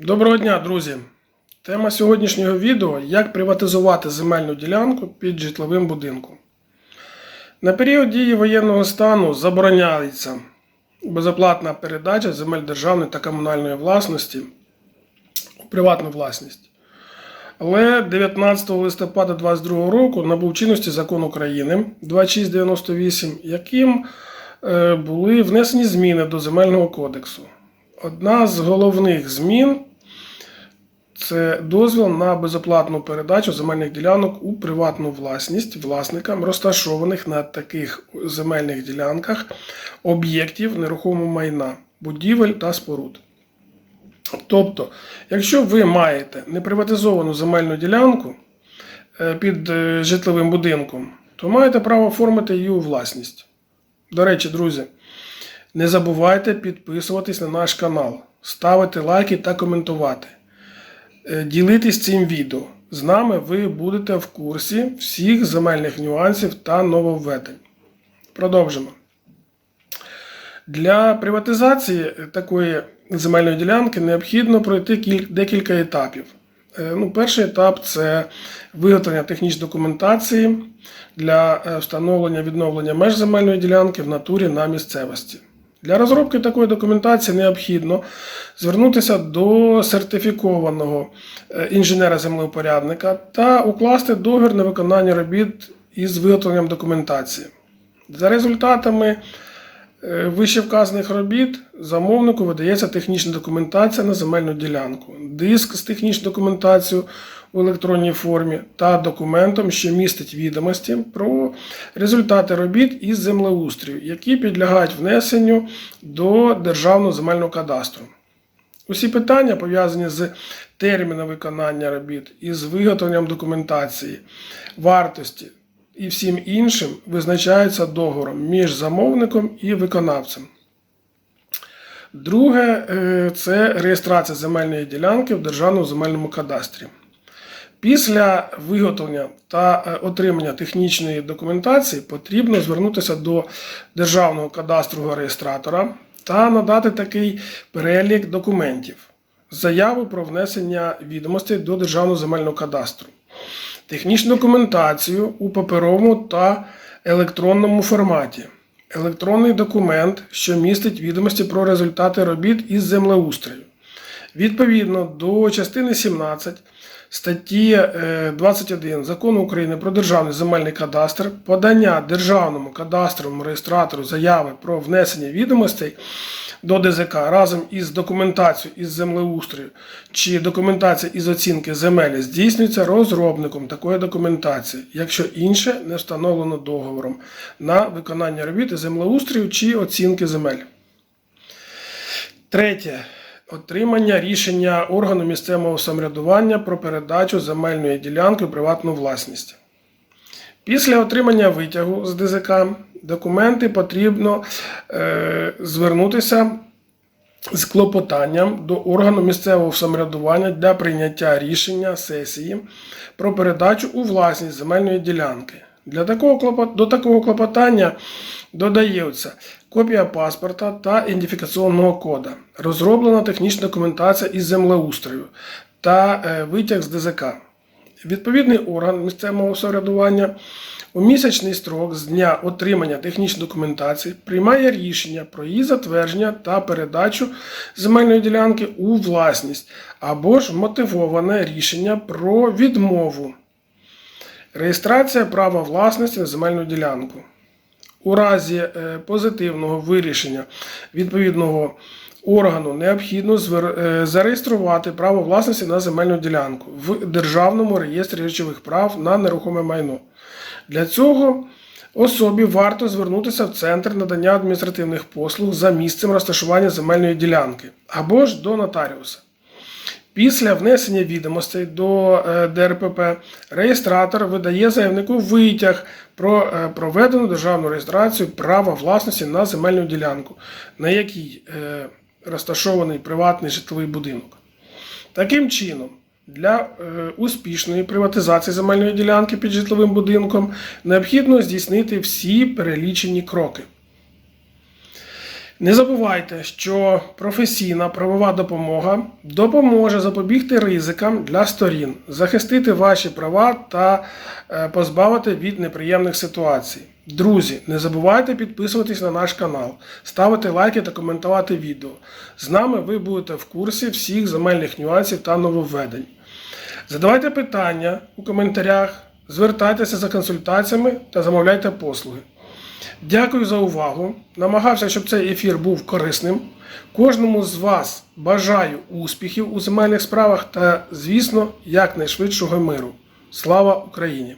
Доброго дня, друзі! Тема сьогоднішнього відео як приватизувати земельну ділянку під житловим будинком. На період дії воєнного стану забороняється безоплатна передача земель державної та комунальної власності у приватну власність. Але 19 листопада 2022 року набув чинності закон України 2698, яким е, були внесені зміни до Земельного кодексу. Одна з головних змін це дозвіл на безоплатну передачу земельних ділянок у приватну власність власникам, розташованих на таких земельних ділянках об'єктів нерухомого майна, будівель та споруд. Тобто, якщо ви маєте неприватизовану земельну ділянку е, під е, житловим будинком, то маєте право оформити її у власність. До речі, друзі, не забувайте підписуватись на наш канал, ставити лайки та коментувати. Е, Ділитись цим відео. З нами ви будете в курсі всіх земельних нюансів та нововведень. Продовжимо. Для приватизації такої земельної ділянки необхідно пройти декілька етапів. Е, Ну, перший етап це виготовлення технічної документації для е, встановлення відновлення меж земельної ділянки в натурі на місцевості. Для розробки такої документації необхідно звернутися до сертифікованого е, інженера-землеупорядника та укласти договір на виконання робіт із виготовленням документації. За результатами е, вищевказаних робіт замовнику видається технічна документація на земельну ділянку, диск з технічною документацією у електронній формі та документом, що містить відомості про результати робіт із землеустрою, які підлягають внесенню до Державного земельного кадастру. Усі питання пов'язані з терміном виконання робіт, із виготовленням документації, вартості і всім іншим визначаються договором між замовником і виконавцем. Друге е, це реєстрація земельної ділянки в Державному земельному кадастрі. Після виготовлення та е, отримання технічної документації потрібно звернутися до Державного кадастрового реєстратора та надати такий перелік документів, заяву про внесення відомостей до Державного земельного кадастру, технічну документацію у паперовому та електронному форматі, електронний документ, що містить відомості про результати робіт із землеустрою. Відповідно до частини 17 статті е, 21 Закону України про Державний земельний кадастр, подання Державному кадастровому реєстратору заяви про внесення відомостей до ДЗК разом із документацією із землеустрою чи документація із оцінки земель здійснюється розробником такої документації, якщо інше не встановлено договором на виконання робіт землеустрою чи оцінки земель. Третє. Отримання рішення органу місцевого самоврядування про передачу земельної ділянки у приватну власність. Після отримання витягу з ДЗК документи потрібно е, звернутися з клопотанням до органу місцевого самоврядування для прийняття рішення сесії про передачу у власність земельної ділянки. Для такого. До такого клопотання додається копія паспорта та ідентифікаційного кода, розроблена технічна документація із землеустрою та е, витяг з ДЗК. Відповідний орган місцевого самоврядування у місячний строк з дня отримання технічної документації приймає рішення про її затвердження та передачу земельної ділянки у власність або ж мотивоване рішення про відмову. Реєстрація права власності на земельну ділянку. У разі е, позитивного вирішення відповідного органу необхідно е, зареєструвати право власності на земельну ділянку в Державному реєстрі речових прав на нерухоме майно. Для цього особі варто звернутися в центр надання адміністративних послуг за місцем розташування земельної ділянки або ж до нотаріуса. Після внесення відомостей до е, ДРПП реєстратор видає заявнику витяг про е, проведену державну реєстрацію права власності на земельну ділянку, на якій е, розташований приватний житловий будинок. Таким чином, для успішної приватизації земельної ділянки під житловим будинком необхідно здійснити всі перелічені кроки. Не забувайте, що професійна правова допомога допоможе запобігти ризикам для сторін, захистити ваші права та е, позбавити від неприємних ситуацій. Друзі, не забувайте підписуватись на наш канал, ставити лайки та коментувати відео. З нами ви будете в курсі всіх земельних нюансів та нововведень. Задавайте питання у коментарях, звертайтеся за консультаціями та замовляйте послуги. Дякую за увагу. Намагався, щоб цей ефір був корисним. Кожному з вас бажаю успіхів у земельних справах та, звісно, якнайшвидшого миру. Слава Україні!